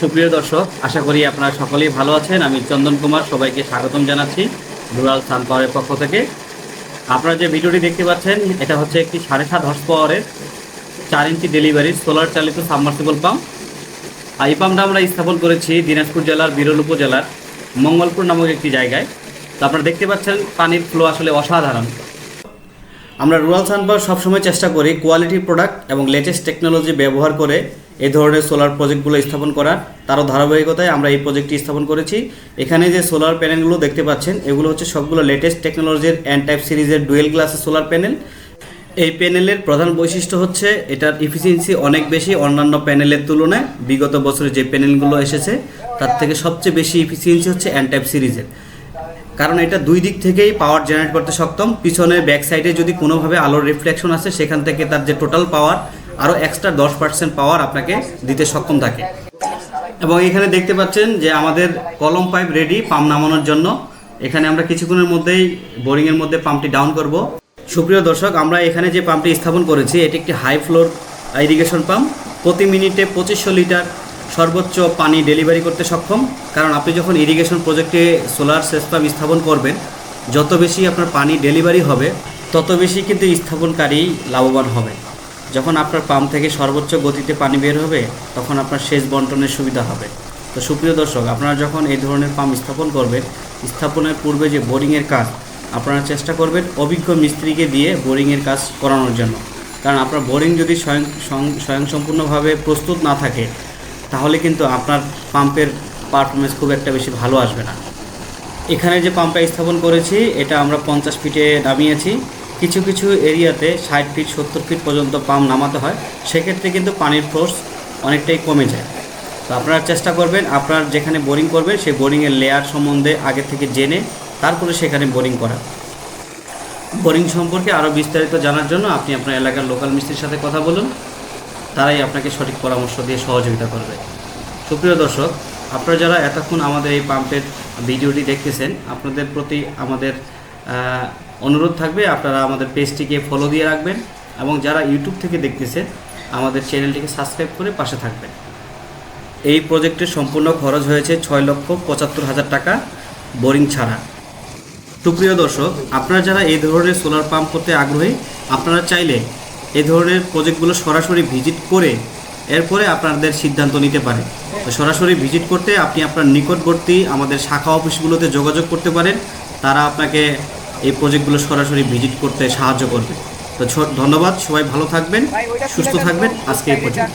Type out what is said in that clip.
সুপ্রিয় দর্শক, আশা করি আপনারা সকলেই ভালো আছেন। আমি চন্দন কুমার, সবাইকে স্বাগতম জানাচ্ছি রুরাল সান পাওয়ারের পক্ষ থেকে। আপনারা যে ভিডিওটি দেখতে পাচ্ছেন, এটা হচ্ছে একটি সাড়ে সাত হর্স পাওয়ারের চার ইঞ্চি ডেলিভারি সোলার চালিত সাবমার্সিবল পাম্প। এই পাম্পটা আমরা স্থাপন করেছি দিনাজপুর জেলার, বিরল উপজেলার, মঙ্গলপুর নামক একটি জায়গায়। তো আপনারা দেখতে পাচ্ছেন, পানির ফ্লো আসলে অসাধারণ। আমরা রুরাল সানপাওয়ার সবসময় চেষ্টা করি কোয়ালিটি প্রোডাক্ট এবং লেটেস্ট টেকনোলজি ব্যবহার করে এই ধরনের সোলার প্রজেক্টগুলো স্থাপন করার তারও ধারাবাহিকতায় আমরা এই প্রজেক্টটি স্থাপন করেছি। এখানে যে সোলার প্যানেলগুলো দেখতে পাচ্ছেন, এগুলো হচ্ছে সবগুলো লেটেস্ট টেকনোলজির অ্যান্ড টাইপ সিরিজের ডুয়েল গ্লাসের সোলার প্যানেল এই প্যানেলের প্রধান বৈশিষ্ট্য হচ্ছে এটার ইফিসিয়েন্সি অনেক বেশি অন্যান্য প্যানেলের তুলনায়। বিগত বছরে যে প্যানেলগুলো এসেছে, তার থেকে সবচেয়ে বেশি ইফিসিয়েন্সি হচ্ছে অ্যান্ড টাইপ সিরিজের কারণ এটা দুই দিক থেকেই পাওয়ার জেনারেট করতে সক্ষম। পিছনে ব্যাক সাইডে যদি কোনোভাবে আলোর রিফ্লেকশন আসে, সেখান থেকে তার যে টোটাল পাওয়ার আরও এক্সট্রা দশ পার্সেন্ট পাওয়ার আপনাকে দিতে সক্ষম থাকে। এবং এখানে দেখতে পাচ্ছেন যে আমাদের কলম পাইপ রেডি পাম্প নামানোর জন্য। এখানে আমরা কিছুক্ষণের মধ্যেই বোরিংয়ের মধ্যে পাম্পটি ডাউন করব। সুপ্রিয় দর্শক, আমরা এখানে যে পাম্পটি স্থাপন করেছি, এটি একটি হাই ফ্লোর ইরিগেশন পাম্প প্রতি মিনিটে পঁচিশশো লিটার সর্বোচ্চ পানি ডেলিভারি করতে সক্ষম। কারণ আপনি যখন ইরিগেশন প্রজেক্টে সোলার সেচ পাম্প স্থাপন করবেন, যত বেশি আপনার পানি ডেলিভারি হবে, তত বেশি কিন্তু স্থাপনকারী লাভবান হবে। যখন আপনার পাম্প থেকে সর্বোচ্চ গতিতে পানি বের হবে, তখন আপনার সেচ বন্টনের সুবিধা হবে। তো সুপ্রিয় দর্শক, আপনারা যখন এই ধরনের পাম্প স্থাপন করবেন, স্থাপনের পূর্বে যে বোরিংয়ের কাজ, আপনারা চেষ্টা করবেন অভিজ্ঞ মিস্ত্রিকে দিয়ে বোরিংয়ের কাজ করানোর জন্য। কারণ আপনার বোরিং যদি স্বয়ং স্বয়ং- স্বয়ংসম্পূর্ণভাবে প্রস্তুত না থাকে, তাহলে কিন্তু আপনার পাম্পের পারফরমেন্স খুব একটা বেশি ভালো আসবে না। এখানে যে পাম্পটা স্থাপন করেছি, এটা আমরা পঞ্চাশ ফিটে নামিয়েছি। কিছু কিছু এরিয়াতে ষাট ফিট সত্তর ফিট পর্যন্ত পাম্প নামাতে হয়। সেক্ষেত্রে কিন্তু পানির ফোর্স অনেকটাই কমে যায়। তো আপনারা চেষ্টা করবেন, আপনার যেখানে বোরিং করবেন, সেই বোরিংয়ের লেয়ার সম্বন্ধে আগে থেকে জেনে তারপরে সেখানে বোরিং করা। বোরিং সম্পর্কে আরও বিস্তারিত জানার জন্য আপনি আপনার এলাকার লোকাল মিস্ত্রির সাথে কথা বলুন। তারাই আপনাকে সঠিক পরামর্শ দিয়ে সহযোগিতা করবে। সুপ্রিয় দর্শক, আপনারা যারা এতক্ষণ আমাদের এই পাম্পের ভিডিওটি দেখতেছেন আপনাদের প্রতি আমাদের অনুরোধ থাকবে, আপনারা আমাদের পেজটিকে ফলো দিয়ে রাখবেন এবং যারা ইউটিউব থেকে দেখতেছেন, আমাদের চ্যানেলটিকে সাবস্ক্রাইব করে পাশে থাকবেন। এই প্রজেক্টের সম্পূর্ণ খরচ হয়েছে ছয় লক্ষ পঁচাত্তর হাজার টাকা বোরিং ছাড়া। সুপ্রিয় দর্শক, আপনারা যারা এই ধরনের সোলার পাম্প করতে আগ্রহী, আপনারা চাইলে এ ধরনের প্রজেক্টগুলো সরাসরি ভিজিট করে এরপরে আপনাদের সিদ্ধান্ত নিতে পারেন। তো সরাসরি ভিজিট করতে আপনি আপনার নিকটবর্তী আমাদের শাখা অফিসগুলোতে যোগাযোগ করতে পারেন। তারা আপনাকে এই প্রজেক্টগুলো সরাসরি ভিজিট করতে সাহায্য করবে। তো ধন্যবাদ সবাই ভালো থাকবেন সুস্থ থাকবেন আজকে এই পর্যন্ত।